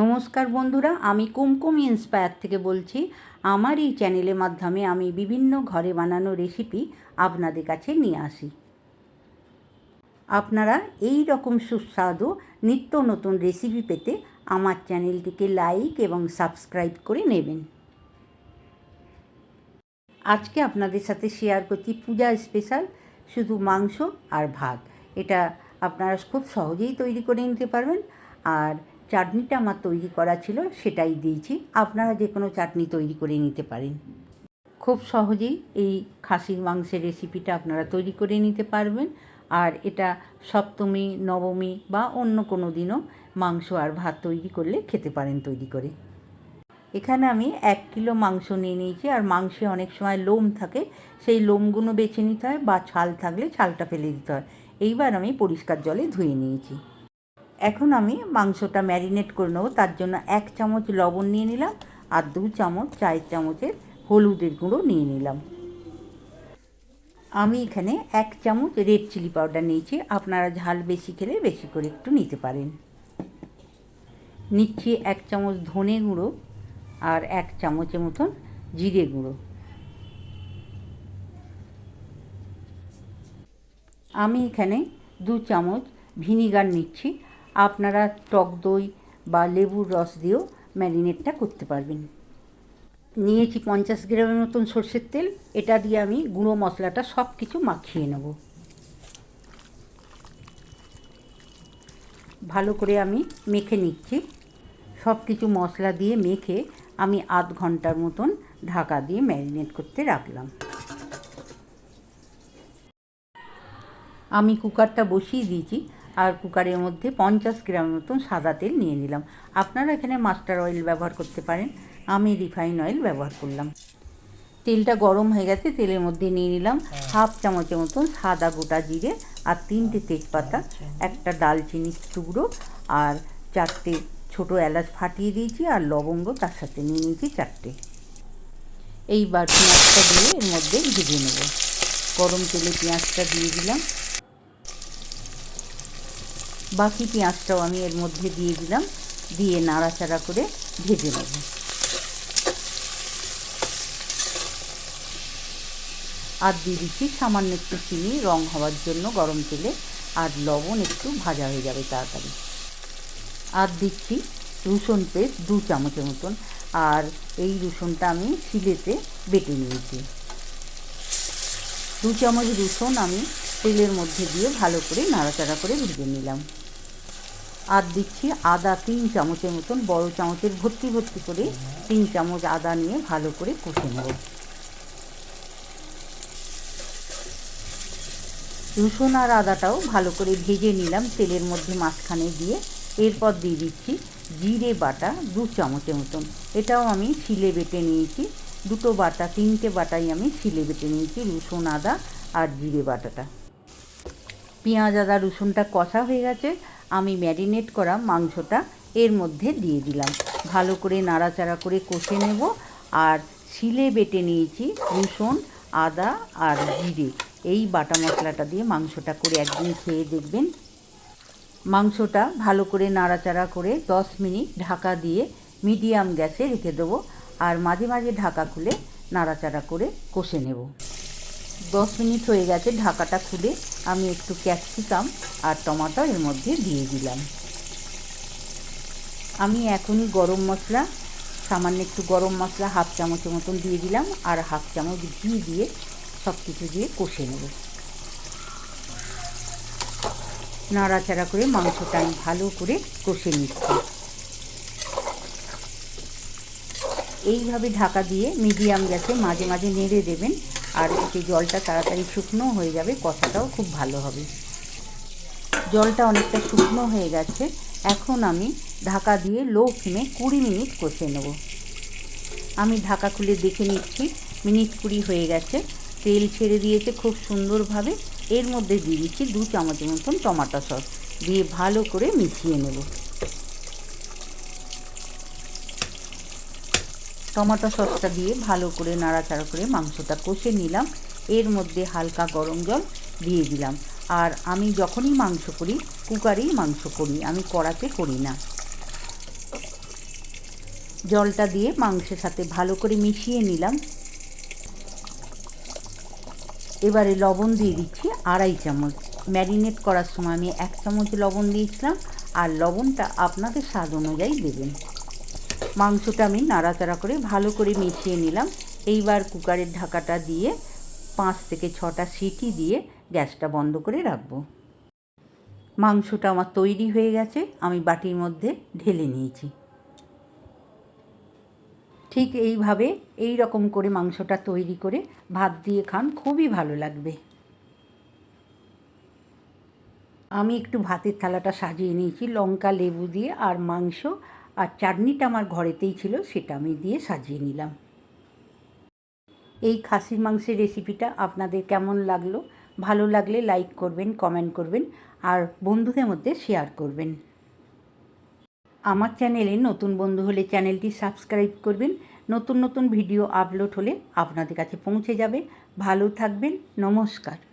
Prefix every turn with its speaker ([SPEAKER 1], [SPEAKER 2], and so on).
[SPEAKER 1] নমস্কার বন্ধুরা, আমি কুমকুম ইন্সপায়ার থেকে বলছি। আমার এই চ্যানেলের মাধ্যমে আমি বিভিন্ন ঘরে বানানো রেসিপি আপনাদের কাছে নিয়ে আসি। আপনারা এই রকম সুস্বাদু নিত্য নতুন রেসিপি পেতে আমার চ্যানেলটিকে লাইক এবং সাবস্ক্রাইব করে নেবেন। আজকে আপনাদের সাথে শেয়ার করছি পূজা স্পেশাল শুধু মাংস আর ভাত। এটা আপনারা খুব সহজেই তৈরি করে নিতে পারবেন। আর চাটনিটা আমার তৈরি করা ছিল, সেটাই দিয়েছি। আপনারা যে কোনো চাটনি তৈরি করে নিতে পারেন। খুব সহজেই এই খাসির মাংসের রেসিপিটা আপনারা তৈরি করে নিতে পারবেন। আর এটা সপ্তমী, নবমী বা অন্য কোনো দিনও মাংস আর ভাত তৈরি করলে খেতে পারেন তৈরি করে। এখানে আমি এক কিলো মাংস নিয়ে নিয়েছি, আর মাংসে অনেক সময় লোম থাকে, সেই লোমগুলো বেছে নিতে হয় বা ছাল থাকলে ছালটা ফেলে দিতে হয়। এইবার আমি পরিষ্কার জলে ধুয়ে নিয়েছি। এখন আমি মাংসটা ম্যারিনেট করে নেব। তার জন্য এক চামচ লবণ নিয়ে নিলাম আর দু চামচ চায়ের চামচের হলুদের গুঁড়ো নিয়ে নিলাম। আমি এখানে এক চামচ রেড চিলি পাউডার নিয়েছি। আপনারা ঝাল বেশি খেলে বেশি করে একটু নিতে পারেন। নিচ্ছি এক চামচ ধনে গুঁড়ো আর এক চামচের মতন জিরে গুঁড়ো। আমি এখানে দু চামচ ভিনিগার নিচ্ছি। আপনারা টক দই বা লেবুর রস দিয়েও ম্যারিনেটটা করতে পারবেন। নিয়েছি পঞ্চাশ গ্রামের মতন সর্ষের তেল, এটা দিয়ে আমি গুঁড়ো মশলাটা সব কিছু মাখিয়ে নেব। ভালো করে আমি মেখে নিচ্ছি। সব কিছু মশলা দিয়ে মেখে আমি আধ ঘণ্টার মতন ঢাকা দিয়ে ম্যারিনেট করতে রাখলাম। আমি কুকারটা বসিয়ে দিয়েছি। আর কুকারের মধ্যে পঞ্চাশ গ্রাম মতন সাদা তেল নিয়ে নিলাম। আপনারা এখানে মাস্টার অয়েল ব্যবহার করতে পারেন। আমি রিফাইন অয়েল ব্যবহার করলাম। তেলটা গরম হয়ে গেছে তেলের মধ্যে নিয়ে নিলাম হাফ চামচের মতন সাদা গোটা জিরে আর তিনটে তেজপাতা একটা দালচিনির টুকরো আর চারটে ছোটো এলাচ ফাটিয়ে দিয়েছি আর লবঙ্গ তার সাথে নিয়ে নিয়েছি চারটে। এইবার পেঁয়াজটা দিয়ে এর মধ্যে ভেজে নেব। গরম তেলে পেঁয়াজটা দিয়ে দিলাম। বাকি পেঁয়াজটাও আমি এর মধ্যে দিয়ে দিলাম, দিয়ে নাড়াচাড়া করে ভেজে নেব। আর দিয়ে দিচ্ছি সামান্য একটু চিনি, রং হওয়ার জন্য গরম তেলে, আর লবণ একটু ভাজা হয়ে যাবে তাড়াতাড়ি। আর দিচ্ছি রসুন পেস্ট দু চামচের মতন, আর এই রসুনটা আমি শিলেতে বেটে নিয়েছি। দু চামচ রসুন আমি তেলের মধ্যে দিয়ে ভালো করে নাড়াচাড়া করে ভেজে নিলাম। আর দিচ্ছি আদা তিন চামচের মতন, বড় চামচের ভর্তি ভর্তি করে তিন চামচ আদা নিয়ে ভালো করে কষে নেব। রসুন আর আদাটাও ভালো করে ভেজে নিলাম তেলের মধ্যে মাঝখানে দিয়ে। এরপর দিয়ে দিচ্ছি জিরে বাটা দু চামচের মতন। এটাও আমি শিলে বেটে নিয়েছি। দুটো বাটা, তিনটে বাটাই আমি শিলে বেটে নিয়েছি, রসুন, আদা আর জিরে বাটাটা। পেঁয়াজ, আদা, রসুনটা কষা হয়ে গেছে। আমি ম্যারিনেট করা মাংসটা এর মধ্যে দিয়ে দিলাম। ভালো করে নাড়াচাড়া করে কষে নেব আর শিলে বেটে নিয়েছি রসুন, আদা আর জিরে। এই বাটা মশলাটা দিয়ে মাংসটা করে একদিন খেয়ে দেখবেন। মাংসটা ভালো করে নাড়াচাড়া করে দশ মিনিট ঢাকা দিয়ে মিডিয়াম গ্যাসে রেখে দেবো আর মাঝে মাঝে ঢাকা খুলে নাড়াচাড়া করে কষে নেব। দশ মিনিট হয়ে গেছে ঢাকাটা খুলে আমি একটু ক্যাপসিকাম আর টমাটো এর মধ্যে দিয়ে দিলাম। আমি এখনই গরম মশলা, সামান্য একটু গরম মশলা হাফ চামচের মতন দিয়ে দিলাম আর হাফ চামচ ঘি দিয়ে সব কিছু দিয়ে কষে নেব। নাড়াচাড়া করে মাংসটা আমি ভালো করে কষে নিচ্ছি। এইভাবে ঢাকা দিয়ে মিডিয়াম গ্যাসে মাঝে মাঝে নেড়ে দেবেন। আর এতে জলটা তাড়াতাড়ি শুকনো হয়ে যাবে, কষাটাও খুব ভালো হবে। জলটা অনেকটা শুকনো হয়ে গেছে, এখন আমি ঢাকা দিয়ে লো ফ্লেমে কুড়ি মিনিট কষে নেব। আমি ঢাকা খুলে দেখে নিচ্ছি, মিনিট কুড়ি হয়ে গেছে। তেল ছেড়ে দিয়েছে খুব সুন্দরভাবে, এর মধ্যে দিয়ে দিচ্ছি দু চামচের মতন টমাটো সস, দিয়ে ভালো করে মিশিয়ে নেব। টমেটো সসটা দিয়ে ভালো করে নাড়াচাড়া করে মাংসটা কষে নিলাম। এর মধ্যে হালকা গরম জল দিয়ে দিলাম। আর আমি যখনই মাংস করি, কুকারেই মাংস করি, আমি কড়াতে করি না। জলটা দিয়ে মাংসের সাথে ভালো করে মিশিয়ে নিলাম। এবারে লবণ দিয়ে দিচ্ছি আড়াই চামচ। ম্যারিনেট করার সময় আমি এক চামচ লবণ দিয়েছিলাম। আর লবণটা আপনাদের স্বাদ অনুযায়ী দেবেন। মাংসটা আমি নাড়াচাড়া করে ভালো করে মিশিয়ে নিলাম। এইবার কুকারের ঢাকাটা দিয়ে পাঁচ থেকে ছটা সিটি দিয়ে গ্যাসটা বন্ধ করে রাখব। মাংসটা আমার তৈরি হয়ে গেছে, আমি বাটির মধ্যে ঢেলে নিয়েছি। ঠিক এইভাবে এই রকম করে মাংসটা তৈরি করে ভাত দিয়ে খান, খুবই ভালো লাগবে। আমি একটু ভাতের থালাটা সাজিয়ে নিয়েছি, লঙ্কা, লেবু দিয়ে আর মাংস আর চাটনিটা আমার ঘরেতেই ছিল, সেটা আমি দিয়ে সাজিয়ে নিলাম। এই খাসির মাংসের রেসিপিটা আপনাদের কেমন লাগল? ভালো লাগলে লাইক করবেন কমেন্ট করবেন, আর বন্ধুদের মধ্যে শেয়ার করবেন। আমার চ্যানেলে নতুন বন্ধু হলে চ্যানেলটি সাবস্ক্রাইব করবেন। নতুন নতুন ভিডিও আপলোড হলে আপনাদের কাছে পৌঁছে যাবে। ভালো থাকবেন, নমস্কার।